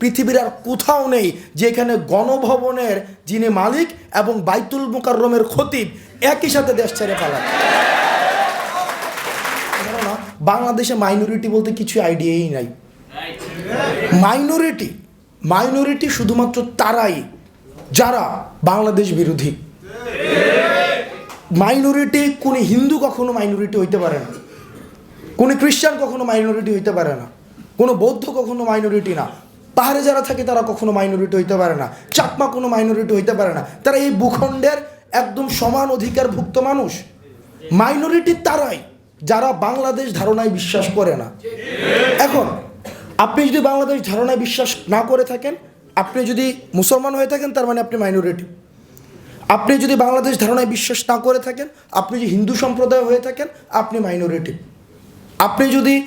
পৃথিবীর আর কোথাও নেই যেখানে গণভবনের যিনি মালিক এবং বাইতুল মুকাররমের খতিব একই সাথে দেশ ছেড়ে পালায় বাংলাদেশে মাইনরিটি বলতে কিছু আইডিয়াই নাই। মাইনরিটি মাইনরিটি শুধুমাত্র তারাই, যারা বাংলাদেশ বিরোধী। মাইনরিটি কোন হিন্দু কখনো মাইনরিটি হইতে পারে না। কোন খ্রিস্টান কখনো মাইনরিটি হইতে পারে না। কোনো বৌদ্ধ কখনো মাইনরিটি না। পাহাড়ে যারা থাকে তারা কখনো মাইনরিটি হইতে পারে না। চাকমা কোনো মাইনরিটি হইতে পারে না। তারা এই ভূখণ্ডের একদম সমান অধিকারভুক্ত মানুষ। মাইনরিটি তারাই, যারা বাংলাদেশ ধারণায় বিশ্বাস করে না। এখন, আপনি যদি বাংলাদেশ ধারণায় বিশ্বাস না করে থাকেন, আপনি যদি মুসলমান হয়ে থাকেন, তার মানে আপনি মাইনরিটি আপনি যদি বাংলাদেশ ধারণায় বিশ্বাস না করে থাকেন, আপনি যদি হিন্দু সম্প্রদায় হয়ে থাকেন, আপনি মাইনরিটি আপনি যদি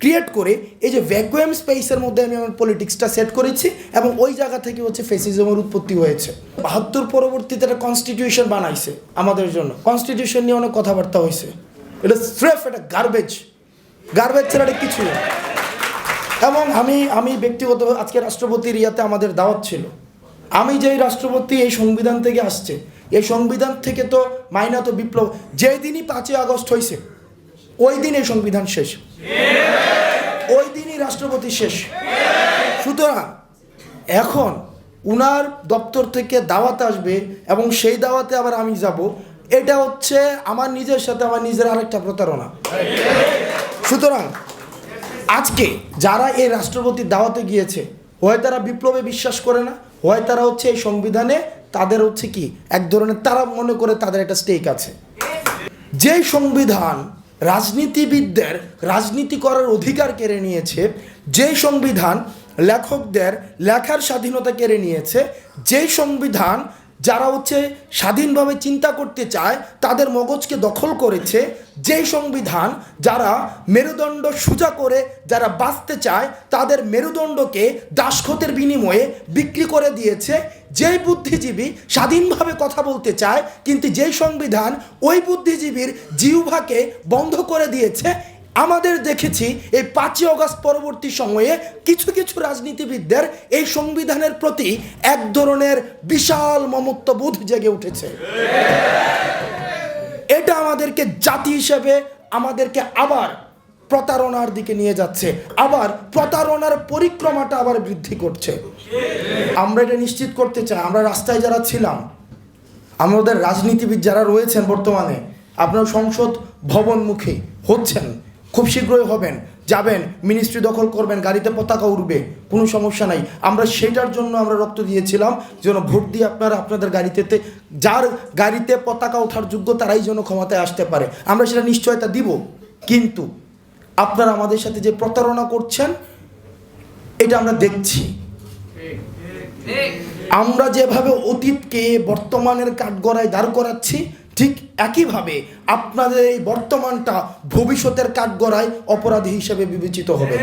create করে এই যে ভ্যাকুয়াম স্পেসের মধ্যে আমি আমার পলিটিক্সটা সেট করেছি এবং ওই জায়গা থেকে হচ্ছে ফেসিজমের উৎপত্তি হয়েছে। বাহাত্তর পরবর্তীতে একটা কনস্টিটিউশন বানাইছে আমাদের জন্য। কনস্টিটিউশন নিয়ে অনেক কথাবার্তা হয়েছে। এটা স্রেফ এটা গার্বেজ গার্বেজ ছাড়া এটা কিছুই না। এবং আমি আমি ব্যক্তিগত আজকে রাষ্ট্রপতির ইয়াতে আমাদের দাওয়াত ছিল। আমি যেই রাষ্ট্রপতি এই সংবিধান থেকে আসছে, এই সংবিধান থেকে তো মাইনা তো বিপ্লব, যেই দিনই পাঁচই আগস্ট হয়েছে ওই দিন এই সংবিধান শেষ। ওই দিনই রাষ্ট্রপতি শেষ। সুতরাং এখন উনার দপ্তর থেকে দাওয়াত আসবে এবং সেই দাওয়াতে আবার আমি যাব। এটা হচ্ছে আমার নিজের সাথে আমার নিজের আরেকটা প্রতারণা। সুতরাং আজকে যারা এই রাষ্ট্রপতির দাওয়াতে গিয়েছে, হয় তারা বিপ্লবে বিশ্বাস করে না, হয় তারা হচ্ছে এই সংবিধানে তাদের হচ্ছে কি, এক ধরনের তারা মনে করে তাদের একটা স্টেক আছে। যেই সংবিধান রাজনীতিবিদদের রাজনীতি করার অধিকার কেড়ে নিয়েছে যে সংবিধান লেখকদের লেখার স্বাধীনতা কেড়ে নিয়েছে, যেই সংবিধান যারা হচ্ছে স্বাধীনভাবে চিন্তা করতে চায়, তাদের মগজকে দখল করেছে যেই সংবিধান যারা মেরুদণ্ড সোজা করে যারা বাঁচতে চায়, তাদের মেরুদণ্ডকে দাসখতের বিনিময়ে বিক্রি করে দিয়েছে। যেই বুদ্ধিজীবী স্বাধীনভাবে কথা বলতে চায়, কিন্তু যেই সংবিধান ওই বুদ্ধিজীবীর জিহ্বাকে বন্ধ করে দিয়েছে আমাদের দেখেছি এই পাঁচই অগস্ট পরবর্তী সময়ে কিছু কিছু রাজনীতিবিদদের এই সংবিধানের প্রতি এক ধরনের বিশাল মমত্ববোধ জেগে উঠেছে। এটা আমাদেরকে জাতি হিসেবে আমাদেরকে আবার প্রতারণার দিকে নিয়ে যাচ্ছে। আবার প্রতারণার পরিক্রমাটা আবার বৃদ্ধি করছে। আমরা এটা নিশ্চিত করতে চাই, আমরা রাস্তায় যারা ছিলাম, আমাদের রাজনীতিবিদ যারা রয়েছেন বর্তমানে, আপনার সংসদ ভবনমুখী হচ্ছেন খুব শীঘ্রই হবেন, যাবেন মিনিস্ট্রি দখল করবেন, গাড়িতে পতাকা উঠবে কোনো সমস্যা নাই। আমরা সেটার জন্য আমরা রক্ত দিয়েছিলাম, যেন ভোট দিয়ে আপনারা আপনাদের গাড়িতে যার গাড়িতে পতাকা ওঠার যোগ্য তারাই যেন ক্ষমতায় আসতে পারে। আমরা সেটা নিশ্চয়তা দিব, কিন্তু আপনারা আমাদের সাথে যে প্রতারণা করছেন, এটা আমরা দেখছি। আমরা যেভাবে অতীতকে বর্তমানের কাঠগড়ায় দাঁড় করাচ্ছি ঠিক একইভাবে আপনাদের এই বর্তমানটা ভবিষ্যতের কাঠগড়ায় অপরাধী হিসেবে বিবেচিত হবে।